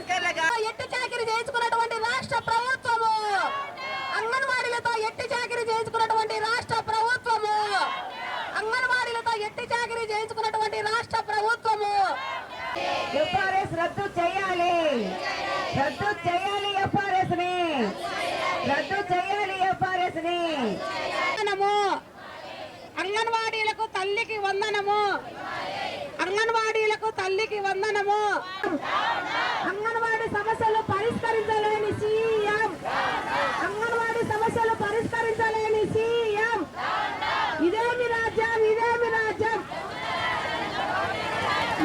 ఎట్టి చాకరీ చేయించుకున్నటువంటి రాష్ట్ర ప్రభుత్వము. అంగన్వాడీలతో ఎట్టి చాకరీ చేయించుకున్నటువంటి రాష్ట్ర ప్రభుత్వము. అంగన్వాడీలతో ఎట్టి చాకరీ చేయించుకున్నటువంటి రాష్ట్ర ప్రభుత్వము. ఎఫ్ఆర్ఎస్ రద్దు చేయాలి. రద్దు చేయాలి ఎఫ్ఆర్ఎస్ని రద్దు చేయాలి ఎఫ్ఆర్ఎస్ని అంగన్వాడీలకు తల్లికి వందనము. అంగన్వాడీలకు తల్లికి వందనము. అంగన్ సమస్యలు పరిష్కరించలేని సీఎం అంగన్వాడీ సమస్యలు పరిష్కరించలేని సీఎం ఇదేమి రాజ్యం ఇదేమి రాజ్యం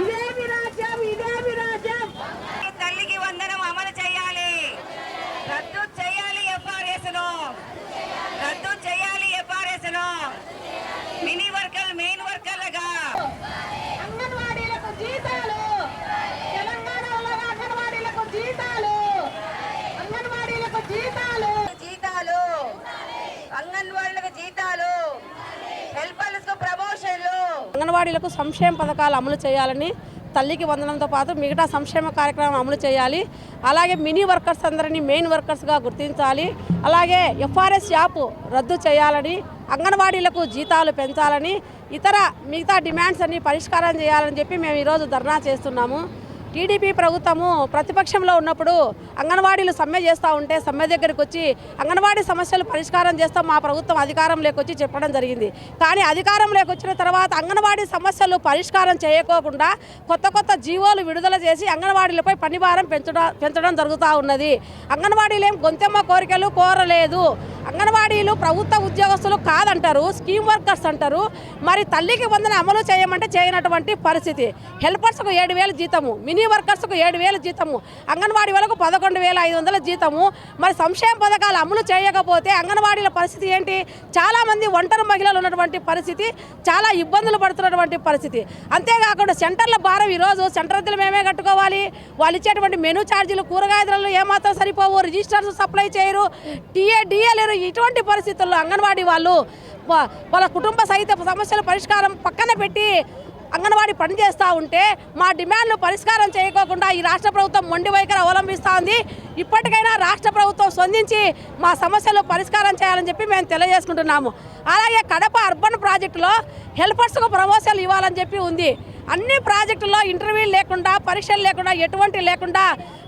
ఇదేమి రాజ్యం ఇదేమి రాజ్యం తల్లికి వందనం అమలు చేయాలి రద్దు చేయాలి ఎఫ్ఆర్ఎస్ను రద్దు చేయాలి ఎఫ్ఆర్ఎస్ను మినీ వర్కర్ మెయిన్ వర్కర్లుగా అంగన్వాడీలకు జీతాలు తెలంగాణలో అంగన్వాడీలకు జీతాలు అంగన్వాడీలకు జీతాలు జీతాలు అంగన్వాడీలకు జీతాలు హెల్పర్స్కు ప్రమోషన్లు అంగన్వాడీలకు సంక్షేమ పథకాలు అమలు చేయాలని తల్లికి వందనంతో పాటు మిగతా సంక్షేమ కార్యక్రమం అమలు చేయాలి. అలాగే మినీ వర్కర్స్ అందరినీ మెయిన్ వర్కర్స్గా గుర్తించాలి. అలాగే ఎఫ్ఆర్ఎస్ యాప్ రద్దు చేయాలని అంగన్వాడీలకు జీతాలు పెంచాలని ఇతర మిగతా డిమాండ్స్ అన్ని పరిష్కారం చేయాలని చెప్పి మేము ఈరోజు ధర్నా చేస్తున్నాము. టీడీపీ ప్రభుత్వము ప్రతిపక్షంలో ఉన్నప్పుడు అంగన్వాడీలు సమ్మె చేస్తూ ఉంటే సమ్మె దగ్గరికి వచ్చి అంగన్వాడీ సమస్యలు పరిష్కారం చేస్తాం మా ప్రభుత్వం అధికారం లేకొచ్చి చెప్పడం జరిగింది. కానీ అధికారం లేకొచ్చిన తర్వాత అంగన్వాడీ సమస్యలు పరిష్కారం చేయకోకుండా కొత్త కొత్త జీవోలు విడుదల చేసి అంగన్వాడీలపై పనిభారం పెంచడం పెంచడం జరుగుతూ ఉన్నది. అంగన్వాడీలు ఏం గొంతెమ్మ కోరికలు కోరలేదు. అంగన్వాడీలు ప్రభుత్వ ఉద్యోగస్తులు కాదంటారు స్కీమ్ వర్కర్స్ అంటారు. మరి తల్లికి వందన అమలు చేయమంటే చేయనటువంటి పరిస్థితి. హెల్పర్స్కు ఏడు వేల జీతము. మినీ వర్కర్స్కు ఏడు వేల జీతము అంగన్వాడీ వాళ్ళకు పదకొండు వేల ఐదు వందల జీతము. మరి సంక్షేమ పథకాలు అమలు చేయకపోతే అంగన్వాడీల పరిస్థితి ఏంటి? చాలామంది ఒంటరి మహిళలు ఉన్నటువంటి పరిస్థితి చాలా ఇబ్బందులు పడుతున్నటువంటి పరిస్థితి. అంతేకాకుండా సెంటర్ల భారం ఈరోజు సెంటర్లు మేమే కట్టుకోవాలి. వాళ్ళు ఇచ్చేటువంటి మెనూ ఛార్జీలు కూరగాయ ధరలు ఏమాత్రం సరిపోవు రిజిస్టర్స్ సప్లై చేయరు. టీఏ డిఏలేరు ఇటువంటి పరిస్థితుల్లో అంగన్వాడీ వాళ్ళు వాళ్ళ కుటుంబ సహిత సమస్యల పరిష్కారం పక్కన పెట్టి అంగన్వాడీ పనిచేస్తూ ఉంటే మా డిమాండ్లు పరిష్కారం చేయకోకుండా ఈ రాష్ట్ర ప్రభుత్వం మొండి వైఖరి అవలంబిస్తూ ఉంది. ఇప్పటికైనా రాష్ట్ర ప్రభుత్వం స్పందించి మా సమస్యలు పరిష్కారం చేయాలని చెప్పి మేము తెలియజేసుకుంటున్నాము. అలాగే కడప అర్బన్ ప్రాజెక్టులో హెల్పర్స్కు ప్రమోషన్లు ఇవ్వాలని చెప్పి ఉంది. అన్ని ప్రాజెక్టుల్లో ఇంటర్వ్యూ లేకుండా పరీక్షలు లేకుండా ఎటువంటి లేకుండా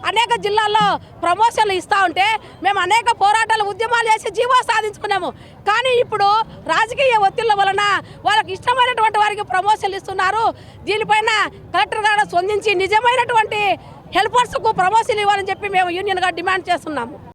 అనేక జిల్లాల్లో ప్రమోషన్లు ఇస్తూ ఉంటే మేము అనేక పోరాటాలు ఉద్యమాలు చేసి జీవో సాధించుకున్నాము. కానీ ఇప్పుడు రాజకీయ ఒత్తిళ్ళ వలన వాళ్ళకి ఇష్టమైనటువంటి వారికి ప్రమోషన్లు ఇస్తున్నారు. దీనిపైన కలెక్టర్ గారు స్పందించి నిజమైనటువంటి హెల్పర్స్కు ప్రమోషన్లు ఇవ్వాలని చెప్పి మేము యూనియన్గా డిమాండ్ చేస్తున్నాము.